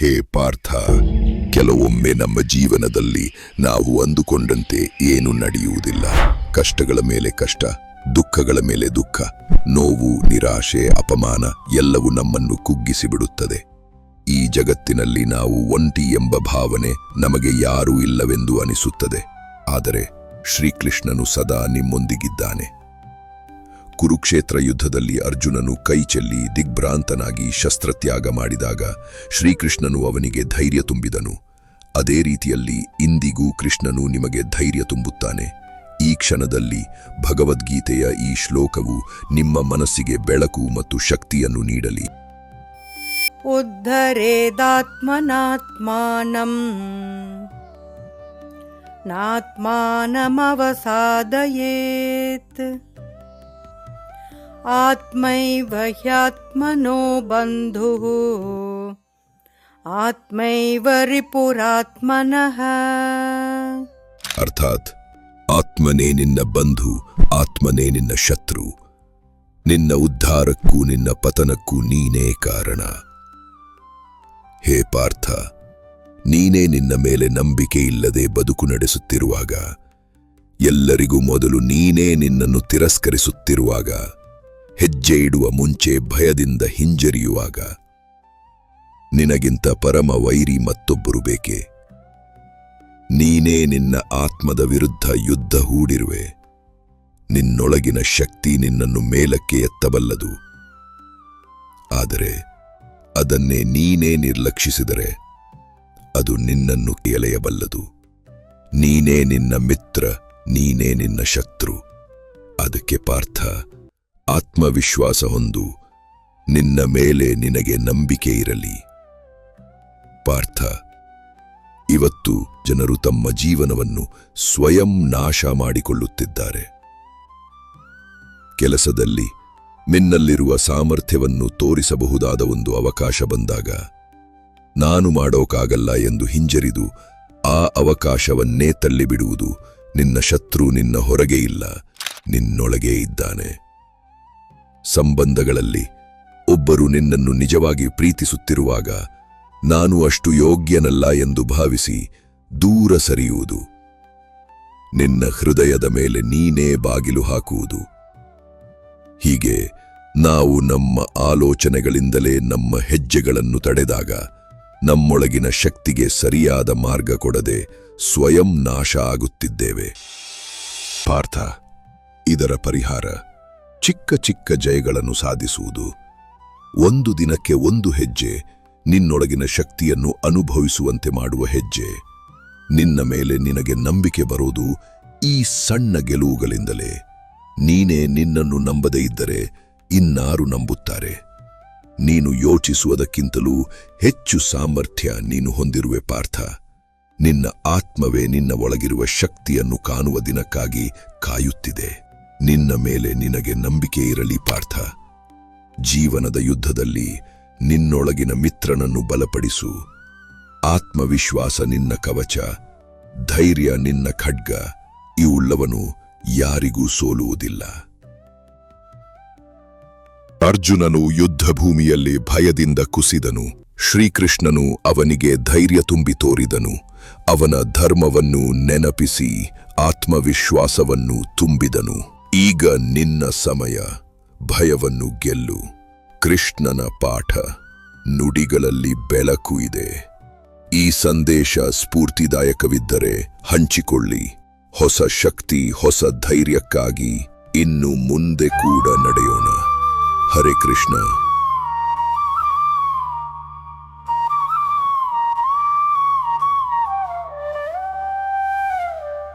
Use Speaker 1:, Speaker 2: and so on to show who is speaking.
Speaker 1: ಹೇ ಪಾರ್ಥ, ಕೆಲವೊಮ್ಮೆ ನಮ್ಮ ಜೀವನದಲ್ಲಿ ನಾವು ಅಂದುಕೊಂಡಂತೆ ಏನು ನಡೆಯುವುದಿಲ್ಲ. ಕಷ್ಟಗಳ ಮೇಲೆ ಕಷ್ಟ, ದುಃಖಗಳ ಮೇಲೆ ದುಃಖ, ನೋವು, ನಿರಾಶೆ, ಅಪಮಾನ ಎಲ್ಲವೂ ನಮ್ಮನ್ನು ಕುಗ್ಗಿಸಿ ಬಿಡುತ್ತದೆ ಈ ಜಗತ್ತಿನಲ್ಲಿ ನಾವು ಒಂಟಿ ಎಂಬ ಭಾವನೆ ನಮಗೆ ಯಾರೂ ಇಲ್ಲವೆಂದು ಅನಿಸುತ್ತದೆ. ಆದರೆ ಶ್ರೀಕೃಷ್ಣನು ಸದಾ ನಿಮ್ಮೊಂದಿಗಿದ್ದಾನೆ. ಕುರುಕ್ಷೇತ್ರ ಯುದ್ಧದಲ್ಲಿ ಅರ್ಜುನನು ಕೈ ಚೆಲ್ಲಿ ದಿಗ್ಭ್ರಾಂತನಾಗಿ ಶಸ್ತ್ರತ್ಯಾಗ ಮಾಡಿದಾಗ ಶ್ರೀಕೃಷ್ಣನು ಅವನಿಗೆ ಧೈರ್ಯ ತುಂಬಿದನು. ಅದೇ ರೀತಿಯಲ್ಲಿ ಇಂದಿಗೂ ಕೃಷ್ಣನು ನಿಮಗೆ ಧೈರ್ಯ ತುಂಬುತ್ತಾನೆ. ಈ ಕ್ಷಣದಲ್ಲಿ ಭಗವದ್ಗೀತೆಯ ಈ ಶ್ಲೋಕವು ನಿಮ್ಮ ಮನಸ್ಸಿಗೆ ಬೆಳಕು ಮತ್ತು ಶಕ್ತಿಯನ್ನು ನೀಡಲಿ.
Speaker 2: ಉದ್ಧರೇದಾತ್ಮನಾತ್ಮಾನಂ. ನಾತ್ಮಾನಮವಸಾದಯೇತ್. आत्मैव ह्यात्मनो बन्धुः आत्मैव रिपुरात्मनः
Speaker 1: ಅರ್ಥಾತ್ ಆತ್ಮನೇ ನಿನ್ನ ಬಂಧು ಆತ್ಮನೇ ನಿನ್ನ ಶತ್ರು ನಿನ್ನ ಉದ್ಧಾರಕ್ಕೂ ನಿನ್ನ ಪತನಕ್ಕೂ ನೀನೇ ಕಾರಣ ಹೇ ಪಾರ್ಥ ನೀನೇ ನಿನ್ನ ಮೇಲೆ ನಂಬಿಕೆ ಇಲ್ಲದೆ ಬದುಕು ನಡೆಸುತ್ತಿರುವಾಗ ಎಲ್ಲರಿಗೂ ಮೊದಲು ನೀನೇ ನಿನ್ನನ್ನು ತಿರಸ್ಕರಿಸುತ್ತಿರುವಾಗ ಹೆಜ್ಜೆ ಇಡುವ ಮುಂಚೆ ಭಯದಿಂದ ಹಿಂಜರಿಯುವಾಗ, ನಿನಗಿಂತ ಪರಮ ವೈರಿ ಮತ್ತೊಬ್ಬರು ಬೇಕೆ? ನೀನೇ ನಿನ್ನ ಆತ್ಮದ ವಿರುದ್ಧ ಯುದ್ಧ ಹೂಡಿರುವೆ. ನಿನ್ನೊಳಗಿನ ಶಕ್ತಿ ನಿನ್ನನ್ನು ಮೇಲಕ್ಕೆ ಎತ್ತಬಲ್ಲದು. ಆದರೆ ಅದನ್ನೇ ನೀನೇ ನಿರ್ಲಕ್ಷಿಸಿದರೆ ಅದು ನಿನ್ನನ್ನು ಎಳೆಯಬಲ್ಲದು. ನೀನೇ ನಿನ್ನ ಮಿತ್ರ, ನೀನೇ ನಿನ್ನ ಶತ್ರು. ಅದಕ್ಕೆ ಪಾರ್ಥ ಆತ್ಮವಿಶ್ವಾಸ ಹೊಂದು ನಿನ್ನ ಮೇಲೆ ನಿನಗೆ ನಂಬಿಕೆ ಇರಲಿ. ಪಾರ್ಥ, ಇವತ್ತು ಜನರು ತಮ್ಮ ಜೀವನವನ್ನು ಸ್ವಯಂ ನಾಶ ಮಾಡಿಕೊಳ್ಳುತ್ತಿದ್ದಾರೆ. ಕೆಲಸದಲ್ಲಿ ನಿನ್ನಲ್ಲಿರುವ ಸಾಮರ್ಥ್ಯವನ್ನು ತೋರಿಸಬಹುದಾದ ಒಂದು ಅವಕಾಶ ಬಂದಾಗ ನಾನು ಮಾಡೋಕಾಗಲ್ಲ ಎಂದು ಹಿಂಜರಿದು ಆ ಅವಕಾಶವನ್ನೇ ತಳ್ಳಿಬಿಡುವುದು ನಿನ್ನ ಶತ್ರು ನಿನ್ನ ಹೊರಗೆ ಇಲ್ಲ, ನಿನ್ನೊಳಗೇ ಇದ್ದಾನೆ. ಸಂಬಂಧಗಳಲ್ಲಿ ಒಬ್ಬರು ನಿನ್ನನ್ನು ನಿಜವಾಗಿ ಪ್ರೀತಿಸುತ್ತಿರುವಾಗ ನಾನು ಅಷ್ಟು ಯೋಗ್ಯನಲ್ಲ ಎಂದು ಭಾವಿಸಿ ದೂರ ಸರಿಯುವುದು. ನಿನ್ನ ಹೃದಯದ ಮೇಲೆ ನೀನೇ ಬಾಗಿಲು ಹಾಕುವುದು. ಹೀಗೆ ನಾವು ನಮ್ಮ ಆಲೋಚನೆಗಳಿಂದಲೇ ನಮ್ಮ ಹೆಜ್ಜೆಗಳನ್ನು ತಡೆದಾಗ ನಮ್ಮೊಳಗಿನ ಶಕ್ತಿಗೆ ಸರಿಯಾದ ಮಾರ್ಗ ಕೊಡದೆ ಸ್ವಯಂ ನಾಶ ಆಗುತ್ತಿದ್ದೇವೆ. ಪಾರ್ಥ, ಇದರ ಪರಿಹಾರ ಚಿಕ್ಕ ಚಿಕ್ಕ ಜಯಗಳನ್ನು ಸಾಧಿಸುವುದು. ಒಂದು ದಿನಕ್ಕೆ ಒಂದು ಹೆಜ್ಜೆ, ನಿನ್ನೊಳಗಿನ ಶಕ್ತಿಯನ್ನು ಅನುಭವಿಸುವಂತೆ ಮಾಡುವ ಹೆಜ್ಜೆ. ನಿನ್ನ ಮೇಲೆ ನಿನಗೆ ನಂಬಿಕೆ ಬರೋದು ಈ ಸಣ್ಣ ಗೆಲುವುಗಳಿಂದಲೇ. ನೀನೇ ನಿನ್ನನ್ನು ನಂಬದೇ ಇದ್ದರೆ ಇನ್ನಾರು ನಂಬುತ್ತಾರೆ. ನೀನು ಯೋಚಿಸುವುದಕ್ಕಿಂತಲೂ ಹೆಚ್ಚು ಸಾಮರ್ಥ್ಯ ನೀನು ಹೊಂದಿರುವೆ ಪಾರ್ಥ. ನಿನ್ನ ಆತ್ಮವೇ ನಿನ್ನ ಒಳಗಿರುವ ಶಕ್ತಿಯನ್ನು ಕಾಣುವ ದಿನಕ್ಕಾಗಿ ಕಾಯುತ್ತಿದೆ. ನಿನ್ನ ಮೇಲೆ ನಿನಗೆ ನಂಬಿಕೆ ಇರಲಿ, ಪಾರ್ಥ. ಜೀವನದ ಯುದ್ಧದಲ್ಲಿ ನಿನ್ನೊಳಗಿನ ಮಿತ್ರನನ್ನು ಬಲಪಡಿಸು. ಆತ್ಮವಿಶ್ವಾಸ ನಿನ್ನ ಕವಚ, ಧೈರ್ಯ ನಿನ್ನ ಖಡ್ಗ ಇವುಳ್ಳವನು ಯಾರಿಗೂ ಸೋಲುವುದಿಲ್ಲ. ಅರ್ಜುನನು ಯುದ್ಧಭೂಮಿಯಲ್ಲಿ ಭಯದಿಂದ ಕುಸಿದನು. ಶ್ರೀಕೃಷ್ಣನು ಅವನಿಗೆ ಧೈರ್ಯ ತುಂಬಿ ತೋರಿದನು. ಅವನ ಧರ್ಮವನ್ನು ನೆನಪಿಸಿ, ಆತ್ಮವಿಶ್ವಾಸವನ್ನು ತುಂಬಿದನು. ಈಗ ನಿನ್ನ ಸಮಯ. ಭಯವನ್ನು ಗೆಲ್ಲು. ಕೃಷ್ಣನ ಪಾಠ. ನುಡಿಗಳಲ್ಲಿ ಬೆಳಕು ಇದೆ. ಈ ಸಂದೇಶ ಸ್ಫೂರ್ತಿದಾಯಕವಿದ್ದರೆ ಹಂಚಿಕೊಳ್ಳಿ. ಹೊಸ ಶಕ್ತಿ, ಹೊಸ ಧೈರ್ಯಕ್ಕಾಗಿ ಇನ್ನು ಮುಂದೆ ಕೂಡ ನಡೆಯೋಣ. ಹರೇ ಕೃಷ್ಣ.